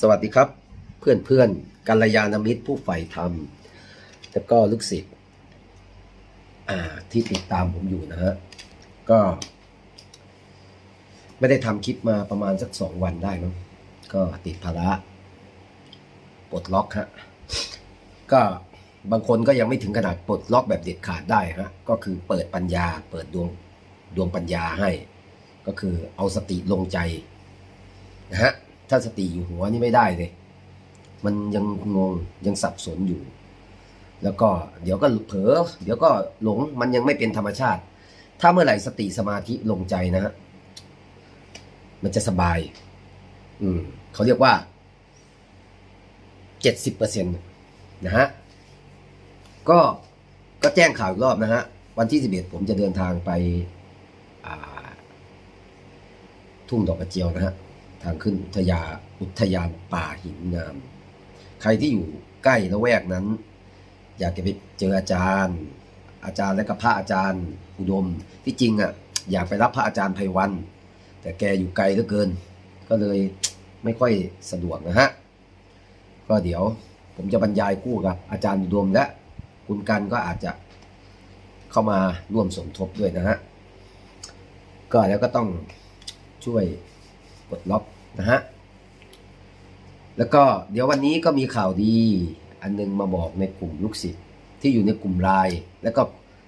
สวัสดีครับ เพื่อนเพื่อนกัลยาณมิตรผู้ใฝ่ธรรม แล้วก็ลูกศิษย์ที่ติดตามผมอยู่นะฮะ ก็ ไม่ได้ทำคลิปมาประมาณสักสองวันได้มั้งก็ติดภาระปลดล็อกฮะ ก็บางคนก็ยังไม่ถึงขนาดปลดล็อกแบบเด็ดขาดได้ฮะ ก็คือเปิดปัญญา เปิดดวงดวงปัญญาให้ ก็คือเอาสติลงใจนะฮะ ถ้าสติอยู่หัวนี่ไม่ได้เลย มันยังงงยังสับสนอยู่ แล้วก็เดี๋ยวก็เผลอเดี๋ยวก็หลงมันยังไม่เป็นธรรมชาติ ถ้าเมื่อไหร่สติสมาธิลงใจนะฮะมันจะสบาย อืมเขาเรียกว่าเจ็ดสิบเปอร์เซ็นต์นะฮะก็ก็แจ้งข่าวอีกรอบนะฮะ วันที่สิบเอ็ดผมจะเดินทางไปทุ่งดอกกระเจียวนะฮะ ทางขึ้นอุทยาอุทยานป่าหินงาม ใครที่อยู่ใกล้ละแวกนั้น อยากจะไปเจออาจารย์ อาจารย์และก็พระอาจารย์อุดม ที่จริงอะอยากไปรับพระอาจารย์ไพวัน แต่แกอยู่ไกลเหลือเกิน ก็เลยไม่ค่อยสะดวกนะฮะ ก็เดี๋ยวผมจะบรรยายคู่กับอาจารย์อุดมและคุณกันก็อาจจะเข้ามาร่วมสมทบด้วยนะฮะ ก็แล้วก็ต้องช่วย ปลดล็อกนะฮะแล้วก็เดี๋ยววันนี้ก็มีข่าวดี อันนึงมาบอกในกลุ่มลูกศิษย์ที่อยู่ในกลุ่มไลน์แล้วก็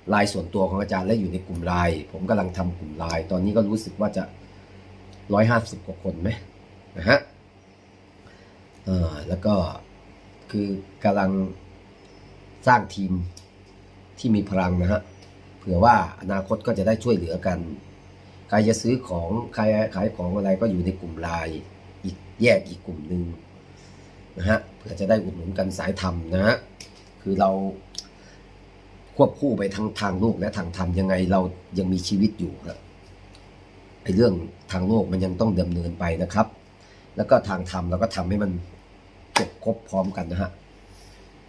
ไลน์ส่วนตัวของอาจารย์และอยู่ในกลุ่มไลน์ผมกำลังทำกลุ่มไลน์ตอนนี้ก็รู้สึกว่าจะร้อยห้าสิบกว่าคนไหมนะฮะเอ่าแล้วก็คือกำลังสร้างทีมที่มีพลังนะฮะเผื่อว่าอนาคตก็จะได้ช่วยเหลือกัน ครจะซื้อของใครขายของอะไรก็อยู่ในกลุ่มไลน์อีกแยกอีกกลุ่มหนึ่งนะฮะเพื่อจะได้อุดหนุนกันสายธรรมนะฮะคือเราควบคู่ไปทั้งทางโลกและทางธรรมยังไงเรายังมีชีวิตอยู่ครับไอ้เรื่องทางโลกมันยังต้องดำเนินไปนะครับ แล้วก็ทางธรรมเราก็ทำให้มันจบครบพร้อมกันนะฮะ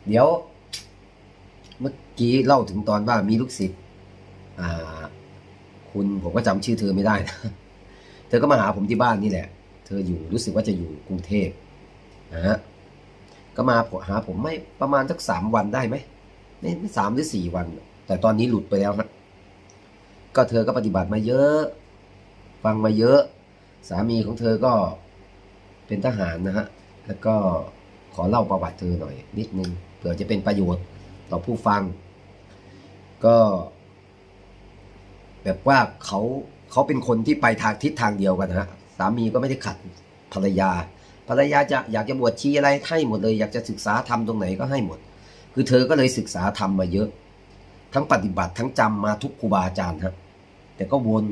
เดี๋ยว เมื่อกี้เล่าถึงตอนว่ามีลูกศิษย์อ่า คุณผมก็จำชื่อเธอไม่ได้นะเธอก็มาหาผมที่บ้านนี่แหละ เธออยู่รู้สึกว่าจะอยู่กรุงเทพนะฮะก็มาหาผมไม่ประมาณสักสามวันได้ไหมไม่ไม่สามหรือสี่วัน แต่ตอนนี้หลุดไปแล้วฮะก็เธอก็ปฏิบัติมาเยอะ ฟังมาเยอะ สามีของเธอก็เป็นทหารนะฮะแล้วก็ขอเล่าประวัติเธอหน่อย นิดนึงเผื่อจะเป็นประโยชน์ต่อผู้ฟัง ก็ แบบว่าเขาเขาเป็นคนที่ไปทางทิศทางเดียวกันนะฮะสามีก็ไม่ได้ขัดภรรยา ภรรยาจะอยากจะบวชชีอะไรให้หมดเลย อยากจะศึกษาธรรมตรงไหนก็ให้หมด คือเธอก็เลยศึกษาธรรมมาเยอะ ทั้งปฏิบัติทั้งจำมาทุกครูบาอาจารย์ฮะแต่ก็วน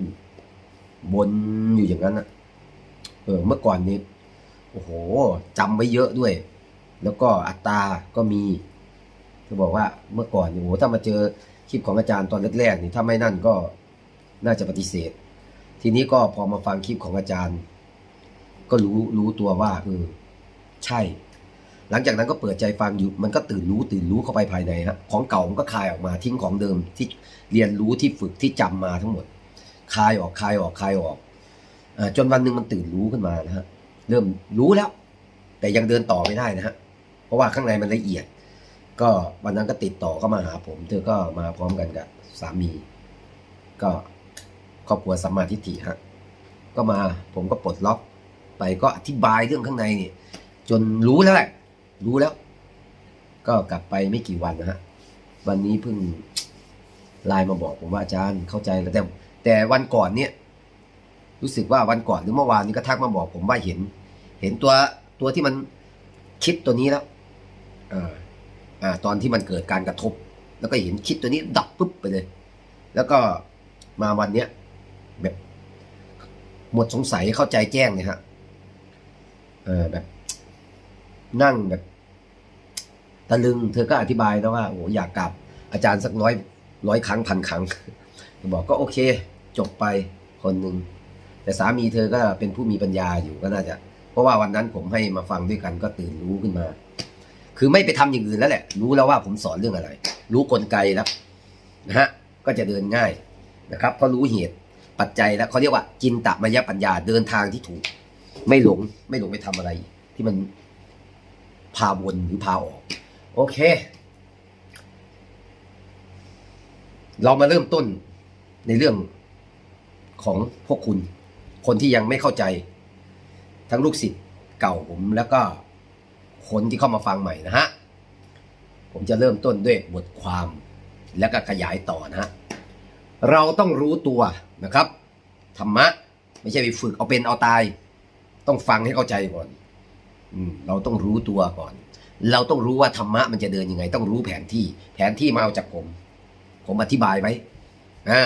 วนอยู่อย่างนั้นนะเออเมื่อก่อนนี้โอ้โหจำไว้เยอะด้วย แล้วก็อัตตาก็มีจะบอกว่าเมื่อก่อนโอ้โหถ้ามาเจอคลิปของอาจารย์ตอนแรกๆนี่ถ้าไม่นั่นก็ น่าจะปฏิเสธ ทีนี้ก็พอมาฟังคลิปของอาจารย์ ก็รู้รู้ตัวว่าเออใช่ หลังจากนั้นก็เปิดใจฟังอยู่ มันก็ตื่นรู้ตื่นรู้เข้าไปภายในฮะของเก่ามันก็คลายออกมาทิ้งของเดิมที่เรียนรู้ที่ฝึกที่จำมาทั้งหมดคลายออกคลายออกคลายออกอจนวันหนึ่งมันตื่นรู้ขึ้นมานะฮะเริ่มรู้แล้ว แต่ยังเดินต่อไม่ได้นะฮะเพราะว่าข้างในมันละเอียด ก็วันนั้นก็ติดต่อเข้ามาหาผม เธอก็มาพร้อมกันกับสามี ก็ ครอบครัวสัมมาทิฏฐิฮะก็มาผมก็ปลดล็อกไปก็อธิบายเรื่องข้างในนี่จนรู้แล้วแหละรู้แล้ว ก็กลับไปไม่กี่วันนะฮะวันนี้เพิ่งไลน์มาบอกผมว่าอาจารย์เข้าใจแล้วแต่แต่วันก่อนเนี่ยรู้สึกว่าวันก่อนหรือเมื่อวานนี้ก็ทักมาบอกผมว่าเห็น เห็นตัวตัวที่มันคิดตัวนี้แล้วอ่าอ่าตอนที่มันเกิดการกระทบ แล้วก็เห็นคิดตัวนี้ดับปุ๊บไปเลย แล้วก็มาวันเนี้ย แบบหมดสงสัยเข้าใจแจ้งเลยฮะเออแบบ นั่งแบบตะลึง เธอก็อธิบายนะว่าโอ้อยากกลับอาจารย์สักร้อยร้อยครั้งพันครั้งบอกก็โอเค จบไปคนหนึ่งแต่สามีเธอก็เป็นผู้มีปัญญาอยู่ก็น่าจะ เพราะว่าวันนั้นผมให้มาฟังด้วยกันก็ตื่นรู้ขึ้นมา คือไม่ไปทำอย่างอื่นแล้วแหละ รู้แล้วว่าผมสอนเรื่องอะไร รู้กลไกแล้วนะฮะก็จะเดินง่ายนะครับเพราะรู้เหตุ ปัจจัยแล้วเขาเรียกว่าจินตมยปัญญาเดินทางที่ถูก ไม่หลงไม่หลงไปทำอะไร ที่มันพาวนหรือพาออก โอเค เรามาเริ่มต้นในเรื่องของพวกคุณ คนที่ยังไม่เข้าใจ ทั้งลูกศิษย์เก่าผมแล้วก็คนที่เข้ามาฟังใหม่นะฮะ ผมจะเริ่มต้นด้วยบทความแล้วก็ขยายต่อนะฮะ เราต้องรู้ตัวนะครับ ธรรมะ ไม่ใช่ไปฝึกเอาเป็นเอาตาย ต้องฟังให้เข้าใจก่อนอืมเราต้องรู้ตัวก่อน เราต้องรู้ว่าธรรมะมันจะเดินยังไง ต้องรู้แผนที่ แผนที่มาเอาจากผม ผมอธิบายไว้อ่า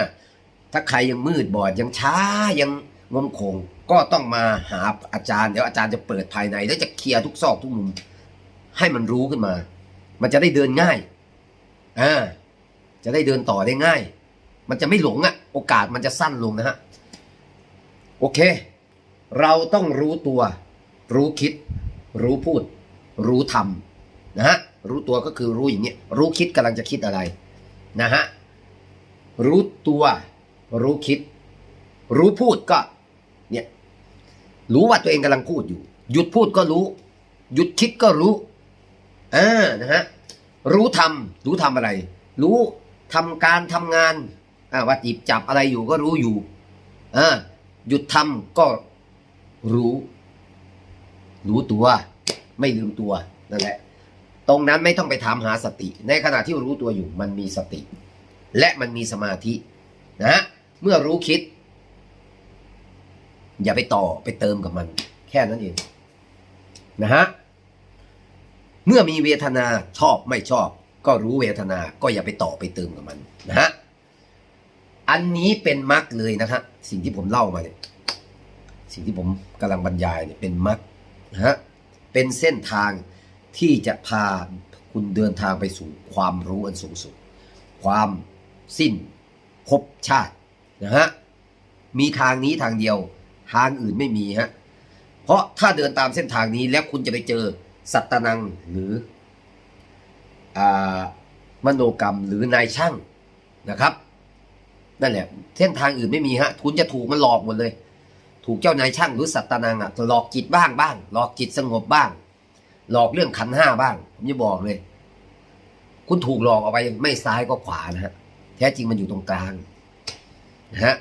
ถ้าใครยังมืดบอดยังช้ายังงมคง ก็ต้องมาหาอาจารย์เดี๋ยวอาจารย์จะเปิดภายใน แล้วจะเคลียร์ทุกซอกทุกมุม ให้มันรู้ขึ้นมา มันจะได้เดินง่ายอ่าจะได้เดินต่อได้ง่าย มันจะไม่หลงอะ่ะ โอกาสมันจะสั้นลงนะฮะ โอเค เราต้องรู้ตัว รู้คิด รู้พูด รู้ทำนะฮะ รู้ตัวก็คือรู้อย่างเนี้ย รู้คิดกำลังจะคิดอะไรนะฮะ รู้ตัว รู้คิด รู้พูดก็ เนี่ย รู้ว่าตัวเองกำลังพูดอยู่ หยุดพูดก็รู้ หยุดคิดก็รู้อ่านะฮะ รู้ทำรู้ทำอะไร รู้ทำการทำงาน ว่าจีบจับอะไรอยู่ก็รู้อยู่อ่าหยุดทำก็รู้ รู้ตัว ไม่ลืมตัวนั่นแหละ ตรงนั้นไม่ต้องไปถามหาสติ ในขณะที่รู้ตัวอยู่ มันมีสติ และมันมีสมาธินะ เมื่อรู้คิด อย่าไปต่อไปเติมกับมัน แค่นั้นเองนะฮะเมื่อมีเวทนาชอบไม่ชอบ ก็รู้เวทนาก็อย่าไปต่อไปเติมกับมันนะฮะ อันนี้เป็นมรรคเลยนะครับสิ่งที่ผมเล่ามาเนี่ยสิ่งที่ผมกำลังบรรยายเนี่ยเป็นมรรคนะฮะเป็นเส้นทางที่จะพาคุณเดินทางไปสู่ความรู้อันสูงสุด ความสิ้นภพชาตินะฮะมีทางนี้ทางเดียวทางอื่นไม่มีฮะเพราะถ้าเดินตามเส้นทางนี้แล้วคุณจะไปเจอสัตตนังหรืออมโนกรรมหรือนายช่างนะครับ นั่นแหละเส้นทางอื่นไม่มีฮะคุณจะถูกมันหลอกหมดเลย ถูกเจ้านายช่างหรือสัตตนังอะหลอกจิตบ้างบ้าง หลอกจิตสงบบ้าง หลอกเรื่องขันห้าบ้างผมจะบอกเลย คุณถูกหลอกเอาไปไม่ซ้ายก็ขวานะฮะแท้จริงมันอยู่ตรงกลางนะฮะ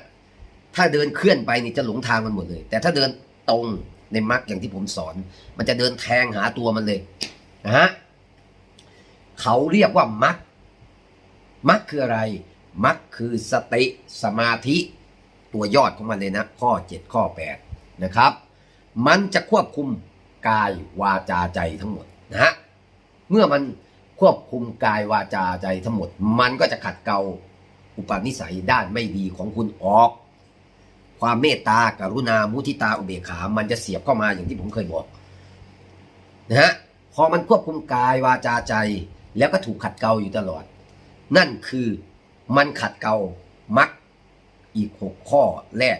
ถ้าเดินเคลื่อนไปนี่จะหลงทางมันหมดเลย แต่ถ้าเดินตรงในมรรคอย่างที่ผมสอน มันจะเดินแทงหาตัวมันเลยนะฮะเขาเรียกว่ามรรคมรรคคืออะไร มรรคคือสติสมาธิตัวยอดของมันเลยนะข้อ 7 ข้อ 8 นะครับ มันจะควบคุมกายวาจาใจทั้งหมดนะฮะเมื่อมันควบคุมกายวาจาใจทั้งหมด มันก็จะขัดเกลาอุปนิสัยด้านไม่ดีของคุณออก ความเมตตากรุณามุทิตาอุเบกขา มันจะเสียบเข้ามาอย่างที่ผมเคยบอกนะฮะพอมันควบคุมกายวาจาใจ แล้วก็ถูกขัดเกลาอยู่ตลอด นั่นคือ มันขัดเกลามักอีกหกข้อแรก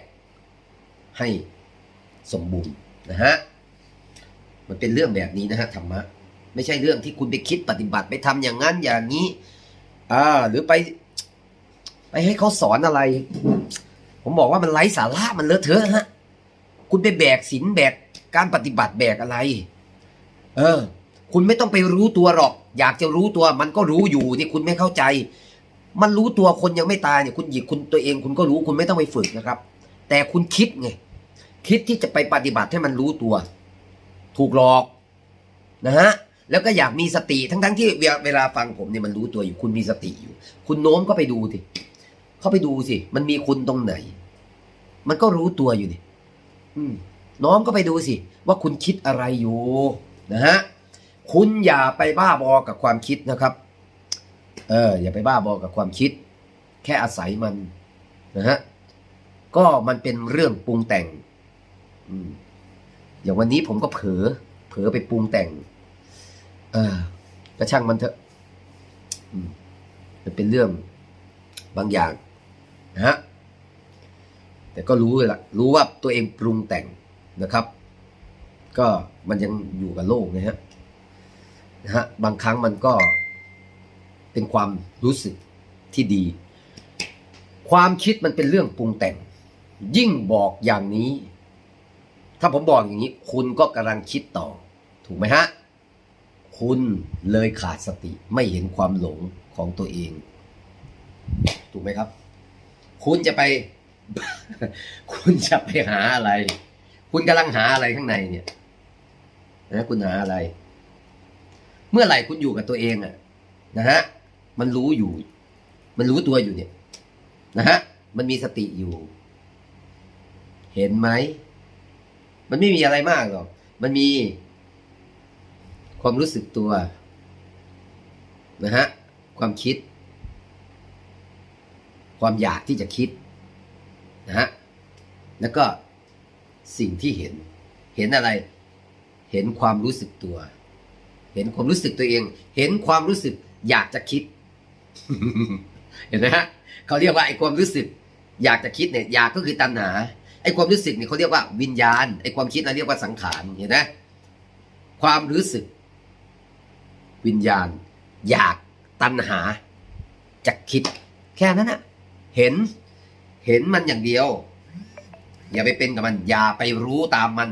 ให้สมบูรณ์นะฮะ มันเป็นเรื่องแบบนี้นะฮะธรรมะ ไม่ใช่เรื่องที่คุณไปคิดปฏิบัติไปทำอย่างนั้นอย่างนี้อ่าหรือไป ไปให้เขาสอนอะไร ผมบอกว่ามันไร้สาระมันเลอะเทอะฮะ คุณไปแบกศีลแบกการปฏิบัติแบกอะไร เออ คุณไม่ต้องไปรู้ตัวหรอก อยากจะรู้ตัวมันก็รู้อยู่นี่คุณไม่เข้าใจ มันรู้ตัวคนยังไม่ตายเนี่ยคุณหยิกคุณตัวเองคุณก็รู้คุณไม่ต้องไปฝึกนะครับ แต่คุณคิดไงคิดที่จะไปปฏิบัติให้มันรู้ตัว ถูกหลอกนะฮะแล้วก็อยากมีสติทั้งๆทที่เวลาเวลาฟังผมเนี่ยมันรู้ตัวอยู่คุณมีสติอยู่ คุณโน้มก็ไปดูสิเข้าไปดูสิมันมีคุณตรงไหน มันก็รู้ตัวอยู่นี่อืมน้อมก็ไปดูสิ ว่าคุณคิดอะไรอยู่นะฮะคุณอย่าไปบ้าบอกับความคิดนะครับ เอออย่าไปบ้าบอกับความคิด แค่อาศัยมันนะฮะก็มันเป็นเรื่องปรุงแต่งอืมอย่างวันนี้ผมก็เผลอเผลอไปปรุงแต่ง เออก็ช่างมันเถอะมมันเป็นเรื่องบางอย่างนะฮะแต่ก็รู้เลยละรู้ว่าตัวเองปรุงแต่งนะครับ ก็มันยังอยู่กับโลกนะฮะนะฮะบางครั้งมันก็ เป็นความรู้สึกที่ดี ความคิดมันเป็นเรื่องปรุงแต่ง ยิ่งบอกอย่างนี้ ถ้าผมบอกอย่างนี้ คุณก็กำลังคิดต่อ ถูกไหมฮะ คุณเลยขาดสติไม่เห็นความหลงของตัวเอง ถูกไหมครับ คุณจะไป คุณจะไปหาอะไร คุณกำลังหาอะไรข้างในเนี่ยนะคุณหาอะไร เมื่อไหร่คุณอยู่กับตัวเองอะนะฮะ มันรู้อยู่ มันรู้ตัวอยู่เนี่ย นะฮะ มันมีสติอยู่ เห็นไหม มันไม่มีอะไรมากหรอก มันมี ความรู้สึกตัว นะฮะ ความคิด ความอยากที่จะคิด นะฮะ แล้วก็สิ่งที่เห็น เห็นอะไร เห็นความรู้สึกตัว เห็นความรู้สึกตัวเอง เห็นความรู้สึกอยากจะคิด เห็นไหมฮะเขาเรียกว่าไอ้ความรู้สึก อยากจะคิดเนี่ยอยากก็คือตัณหาไอ้ความรู้สึกเนี่ยเขาเรียกว่าวิญญาณไอ้ความคิดเราเรียกว่าสังขารเห็นไหมความรู้สึก วิญญาณ อยากตัณหาจะคิด แค่นั้นนะเห็น เห็นมันอย่างเดียว อย่าไปเป็นกับมัน อย่าไปรู้ตามมัน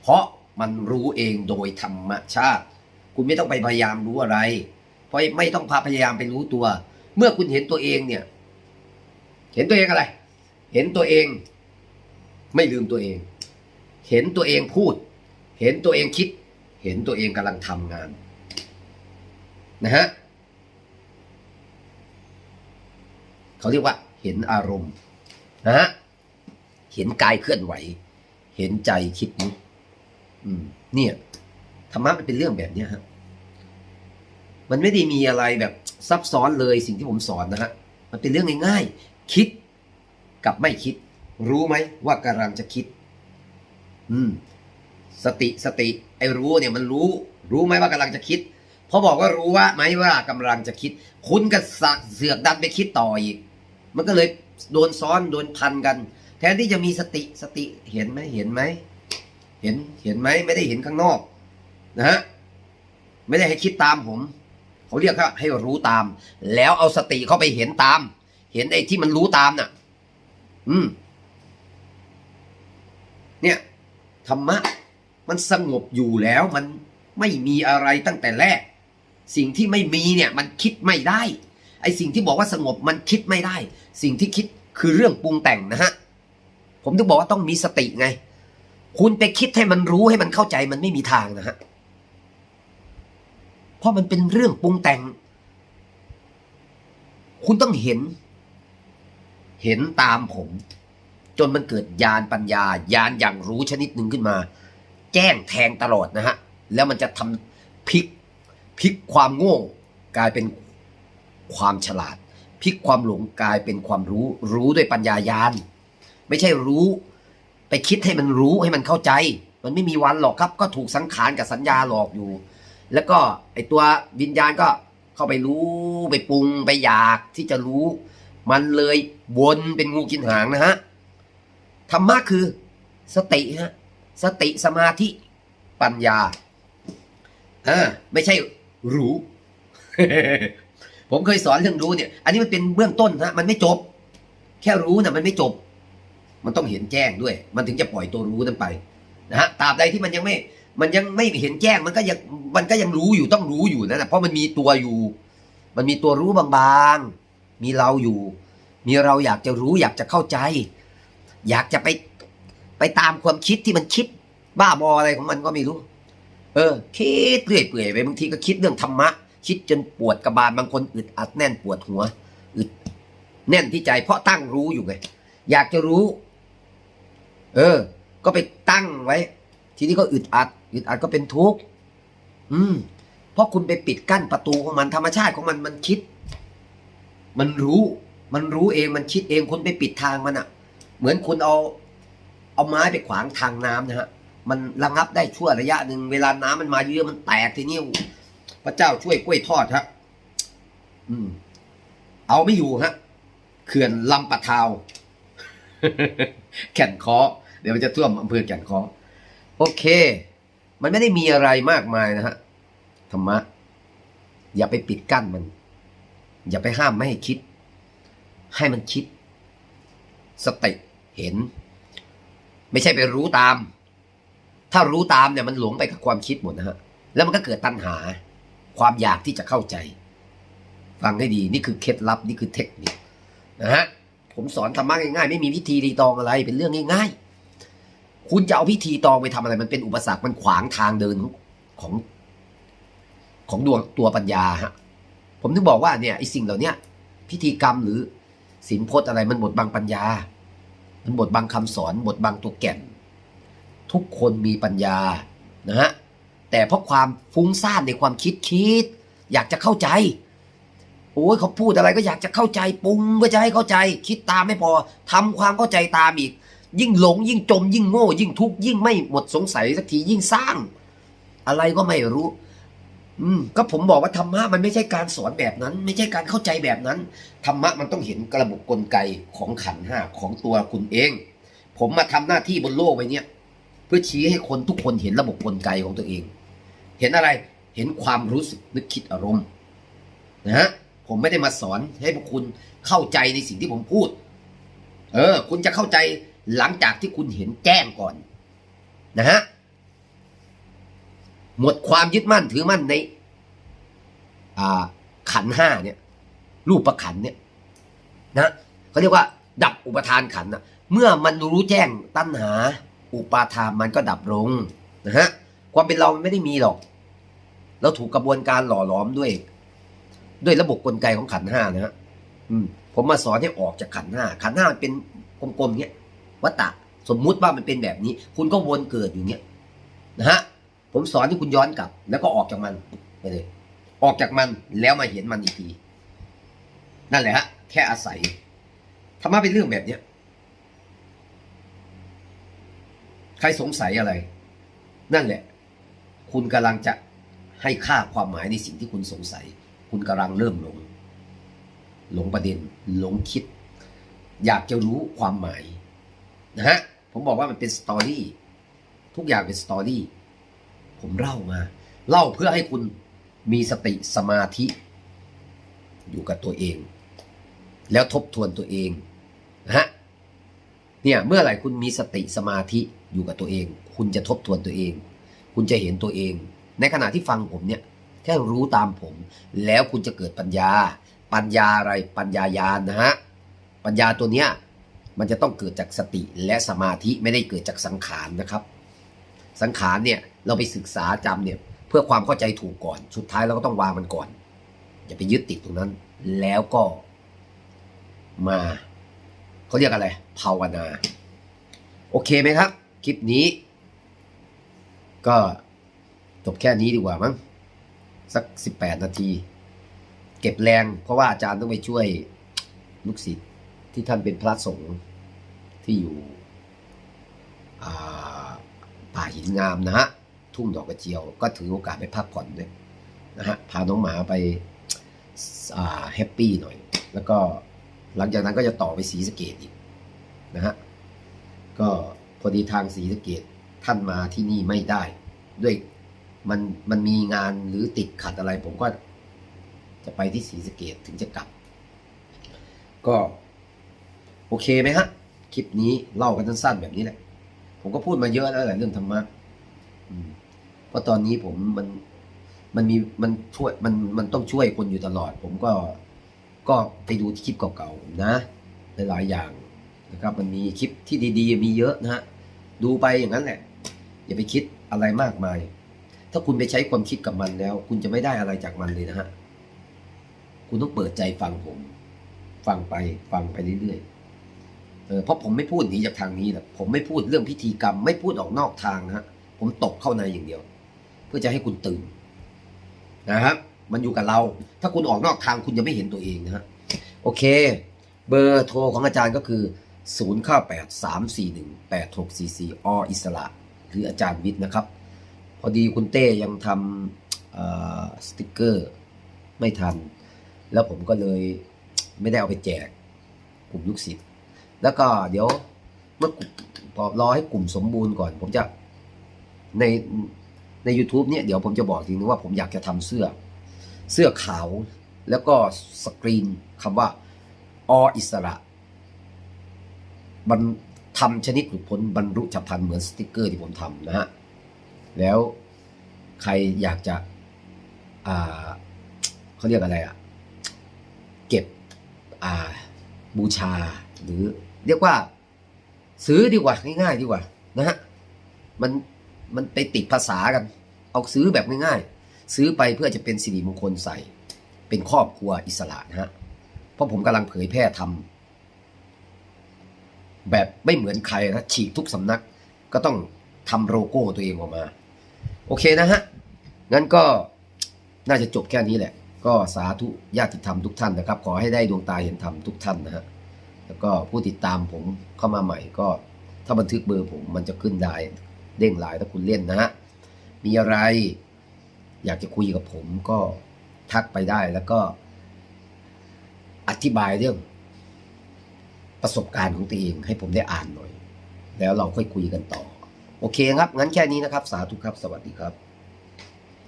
เพราะมันรู้เองโดยธรรมชาติ คุณไม่ต้องไปพยายามรู้อะไร เพราะไม่ต้องพาพยายามไปรู้ตัว เมื่อคุณเห็นตัวเองเนี่ย เห็นตัวเองอะไร เห็นตัวเอง ไม่ลืมตัวเอง เห็นตัวเองพูด เห็นตัวเองคิด เห็นตัวเองกำลังทำงาน นะฮะเขาเรียกว่า เห็นอารมณ์นะฮะเห็นกายเคลื่อนไหว เห็นใจคิดนึกอืม เนี่ยธรรมะมันเป็นเรื่องแบบนี้ยฮะ มันไม่ได้มีอะไรแบบซับซ้อนเลยสิ่งที่ผมสอนนะฮะมันเป็นเรื่องง่ายๆ คิดกับไม่คิด รู้ไหมว่ากำลังจะคิด อืม สติสติ ไอ้รู้เนี่ยมันรู้ รู้ไหมว่ากำลังจะคิดพอบอกว่ารู้ว่าไหมว่ากำลังจะคิด คุณก็สักเสือกดันไปคิดต่ออีก มันก็เลยโดนซ้อนโดนพันกัน แทนที่จะมีสติสติเห็นไหมเห็นไหมเห็นเห็นไหมไม่ได้เห็นข้างนอก นะฮะไม่ได้ให้คิดตามผม เขาเรียกว่าให้รู้ตาม แล้วเอาสติเข้าไปเห็นตาม เห็นไอ้ที่มันรู้ตามน่ะ อืม เนี่ยธรรมะ มันสงบอยู่แล้วมันไม่มีอะไรตั้งแต่แรก สิ่งที่ไม่มีเนี่ย มันคิดไม่ได้ ไอ้สิ่งที่บอกว่าสงบมันคิดไม่ได้ สิ่งที่คิดคือเรื่องปรุงแต่งนะฮะผมถึงบอกว่าต้องมีสติไง คุณไปคิดให้มันรู้ให้มันเข้าใจมันไม่มีทางนะฮะ เพราะมันเป็นเรื่องปรุงแต่ง คุณต้องเห็น เห็นตามผม จนมันเกิดญาณปัญญาญาณอย่างรู้ชนิดหนึ่งขึ้นมา แจ้งแทงตลอดนะฮะ แล้วมันจะทำพลิกพลิกความโง่กลายเป็นความฉลาดพลิกความหลงกลายเป็นความรู้ รู้ด้วยปัญญายาณไม่ใช่รู้ ไปคิดให้มันรู้ให้มันเข้าใจ มันไม่มีวันหรอกครับ ก็ถูกสังขารกับสัญญาหลอกอยู่ แล้วก็ไอตัววิญญาณก็เข้าไปรู้ไปปรุงไปอยากที่จะรู้ มันเลยวนเป็นงูกินหางนะฮะธรรมะคือสติฮะสติสมาธิปัญญาอ่าไม่ใช่รู้ ผมเคยสอนเรื่องรู้เนี่ย อันนี้มันเป็นเบื้องต้นฮะมันไม่จบ แค่รู้นะมันไม่จบ มันต้องเห็นแจ้งด้วย มันถึงจะปล่อยตัวรู้นั้นไปนะฮะตราบใดที่มันยังไม่ มันยังไม่เห็นแจ้งมันก็ยังมันก็ยังรู้อยู่ต้องรู้อยู่นั่นแหละเพราะมันมีตัวอยู่ มันมีตัวรู้บางๆ มีเราอยู่ มีเราอยากจะรู้อยากจะเข้าใจ อยากจะไปไปตามความคิดที่มันคิด บ้าบออะไรของมันก็ไม่รู้ เออ คิดเรื่อยเปื่อยไปบางทีก็คิดเรื่องธรรมะ คิดจนปวดกระบาลบางคนอึดอัดแน่นปวดหัวอึดแน่นที่ใจ เพราะตั้งรู้อยู่ไงอยากจะรู้ เออ ก็ไปตั้งไว้ ทีนี้ก็อึดอัด อึดอัดก็เป็นทุกข์อืม เพราะคุณไปปิดกั้นประตูของมันธรรมชาติของมันมันคิด มันรู้ มันรู้เองมันคิดเองคุณไปปิดทางมันอะ่ะ เหมือนคุณเอา เอาไม้ไปขวางทางน้ำนะฮะ มันระงับได้ชั่วระยะหนึ่งเวลาน้ำมันมาเยอะมันแตกทีนี้พระเจ้าช่วยกล้วยทอดฮะอืม เอาไม่อยู่ฮะเขื่อนลำปะทาวแก่นคอเดี๋ยวมันจะท่วมอำเภอแก่นคอโอเค มันไม่ได้มีอะไรมากมายนะฮะธรรมะ อย่าไปปิดกั้นมัน อย่าไปห้ามไม่ให้คิด ให้มันคิด สติเห็น ไม่ใช่ไปรู้ตาม ถ้ารู้ตามเนี่ยมันหลงไปกับความคิดหมดนะฮะแล้วมันก็เกิดตัณหา ความอยากที่จะเข้าใจ ฟังให้ดีนี่คือเคล็ดลับนี่คือเทคนิคนะฮะผมสอนธรรมะง่ายๆไม่มีพิธีรีตองอะไรเป็นเรื่องง่ายๆ คุณจะเอาพิธีตองไปทำอะไร มันเป็นอุปสรรคมันขวางทางเดินของของดวงตัวปัญญาฮะผมถึงบอกว่าเนี่ยไอ้สิ่งเหล่าเนี้ยพิธีกรรมหรือศีลพจน์อะไรมันบดบังปัญญา มันบดบังคำสอนบดบังตัวแก่น ทุกคนมีปัญญานะฮะแต่เพราะความฟุ้งซ่านในความคิดคิด อยากจะเข้าใจโอ้ยเขาพูดอะไรก็อยากจะเข้าใจปรุงก็จะให้เข้าใจ คิดตามไม่พอทำความเข้าใจตามอีก ยิ่งหลง ยิ่งจม ยิ่งโง่ ยิ่งทุกข์ยิ่งไม่หมดสงสัยสักทียิ่งสร้าง อะไรก็ไม่รู้ อืม ก็ผมบอกว่าธรรมะมันไม่ใช่การสอนแบบนั้น ไม่ใช่การเข้าใจแบบนั้นธรรมะมันต้องเห็นกระบบกลไกของขันห้าของตัวคุณเอง ผมมาทำหน้าที่บนโลกใบเนี้ยเพื่อชี้ให้คนทุกคนเห็นระบบกลไกของตัวเอง เห็นอะไรเห็นความรู้สึกนึกคิดอารมณ์นะฮะผมไม่ได้มาสอนให้พวกคุณเข้าใจในสิ่งที่ผมพูด เออ คุณจะเข้าใจ หลังจากที่คุณเห็นแจ้งก่อนนะฮะหมดความยึดมั่นถือมั่นในขันห้าเนี่ย รูปประขันเนี่ยนะเขาเรียกว่า ดับอุปทานขันนะเมื่อมันรู้แจ้งตั้ณหา อุปาทานมันก็ดับลงนะฮะความเป็นเรามันไม่ได้มีหรอก เราถูกกระบวนการหล่อหลอมด้วย ด้วยระบบกลไกของขันห้านะฮะผมมาสอนให้ออกจากขันห้าขันห้ามันเป็นกลมๆเนี้ย วัตตะสมมุติว่ามันเป็นแบบนี้ คุณก็วนเกิดอยู่เนี้ยนะฮะผมสอนให้คุณย้อนกลับ แล้วก็ออกจากมันไปเลย ออกจากมันแล้วมาเห็นมันอีกที นั่นแหละฮะ แค่อาศัยธรรมะเป็นเรื่องแบบเนี้ยใครสงสัยอะไร นั่นแหละ คุณกำลังจะให้ค่าความหมายในสิ่งที่คุณสงสัย คุณกำลังเริ่มหลง หลงประเด็น หลงคิด อยากจะรู้ความหมาย นะฮะผมบอกว่ามันเป็นสตอรี่ทุกอย่างเป็นสตอรี่ผมเล่ามา เล่าเพื่อให้คุณมีสติสมาธิ อยู่กับตัวเอง แล้วทบทวนตัวเองนะฮะเนี่ยเมื่อไหร่คุณมีสติสมาธิอยู่กับตัวเอง คุณจะทบทวนตัวเอง คุณจะเห็นตัวเอง ในขณะที่ฟังผมเนี่ยแค่รู้ตามผม แล้วคุณจะเกิดปัญญา ปัญญาอะไรปัญญายานนะฮะปัญญาตัวเนี้ย มันจะต้องเกิดจากสติและสมาธิไม่ได้เกิดจากสังขารนะครับ สังขารเนี่ยเราไปศึกษาจำเนี่ยเพื่อความเข้าใจถูกก่อน สุดท้ายเราก็ต้องวางมันก่อน อย่าไปยึดติดตรงนั้น แล้วก็มาเขาเรียกอะไร ภาวนา โอเคไหมครับ คลิปนี้ ก็จบแค่นี้ดีกว่ามั้งสักสิบแปดนาที เก็บแรง เพราะว่าอาจารย์ต้องไปช่วยลูกศิษย์ที่ท่านเป็นพระสงฆ์ ที่อยู่ป่าหินงามนะฮะทุ่งดอกกระเจียว ก็ถือโอกาสไปพักผ่อนด้วยนะฮะพาน้องหมาไปแฮปปี้หน่อย แล้วก็หลังจากนั้นก็จะต่อไปสีสเกตอีกนะฮะก็พอดีทางสีสเกตท่านมาที่นี่ไม่ได้ ด้วยมันมันมีงานหรือติดขัดอะไร ผมก็จะไปที่สีสเกตถึงจะกลับ ก็โอเคไหมฮะ คลิปนี้เล่ากันสั้นๆแบบนี้แหละ ผมก็พูดมาเยอะแล้วแหละเรื่องธรรมะเพราะตอนนี้ผมมันมันมีมันช่วยมันมันต้องช่วยคนอยู่ตลอด ผมก็ก็ไปดูคลิปเก่าๆนะหลายๆอย่างนะครับ มันมีคลิปที่ดีๆ มีเยอะนะฮะดูไปอย่างนั้นแหละ อย่าไปคิดอะไรมากมาย ถ้าคุณไปใช้ความคิดกับมันแล้ว คุณจะไม่ได้อะไรจากมันเลยนะฮะคุณต้องเปิดใจฟังผม ฟังไปฟังไปเรื่อยๆ เพราะผมไม่พูดหนีจากทางนี้แหละผมไม่พูดเรื่องพิธีกรรม ไม่พูดออกนอกทางนะฮะผมตบเข้าในอย่างเดียว เพื่อจะให้คุณตื่นนะครับมันอยู่กับเรา ถ้าคุณออกนอกทางคุณจะไม่เห็นตัวเองนะฮะโอเค เบอร์โทรของอาจารย์ก็คือ0 9 8 3 4 1 8 6 4 4ออิสระ หรืออาจารย์วิทย์นะครับ พอดีคุณเต้ยังทำสติกเกอร์ไม่ทัน แล้วผมก็เลยไม่ได้เอาไปแจกกลุ่มลูกศิษย์ แล้วก็เดี๋ยวเมื่อพอรอให้กลุ่มสมบูรณ์ก่อน ผมจะในใน YouTube เนี่ยเดี๋ยวผมจะบอกทีนึงว่าผมอยากจะทำเสื้อ เสื้อขาวแล้วก็สกรีนคำว่าออิสระบรรทำชนิดหลุดพ้นบรรลุฉับพันเหมือนสติกเกอร์ที่ผมทำนะฮะแล้วใครอยากจะอ่าเขาเรียกอะไรอะเก็บอ่าบูชาหรือ เรียกว่า ซื้อดีกว่าง่ายๆดีกว่านะฮะมันมันไปติดภาษากัน เอาซื้อแบบง่ายๆ ซื้อไปเพื่อจะเป็นสิริมงคลใส่ เป็นครอบครัวอิสระนะฮะเพราะผมกำลังเผยแพร่ทำแบบไม่เหมือนใครนะฉีกทุกสำนักก็ต้องทำโลโก้ตัวเองออกมา โอเคนะฮะงั้นก็น่าจะจบแค่นี้แหละ ก็สาธุญาติธรรมทุกท่านนะครับ ขอให้ได้ดวงตาเห็นธรรมทุกท่านนะฮะ แล้วก็ผู้ติดตามผมเข้ามาใหม่ก็ ถ้าบันทึกเบอร์ผมมันจะขึ้นไลน์เด้งไลน์ถ้าคุณเล่นนะฮะมีอะไร อยากจะคุยกับผมก็ทักไปได้แล้วก็ อธิบายเรื่อง ประสบการณ์ของตัวเองให้ผมได้อ่านหน่อย แล้วเราค่อยคุยกันต่อ โอเคครับ งั้นแค่นี้นะครับ สาธุครับ สวัสดีครับ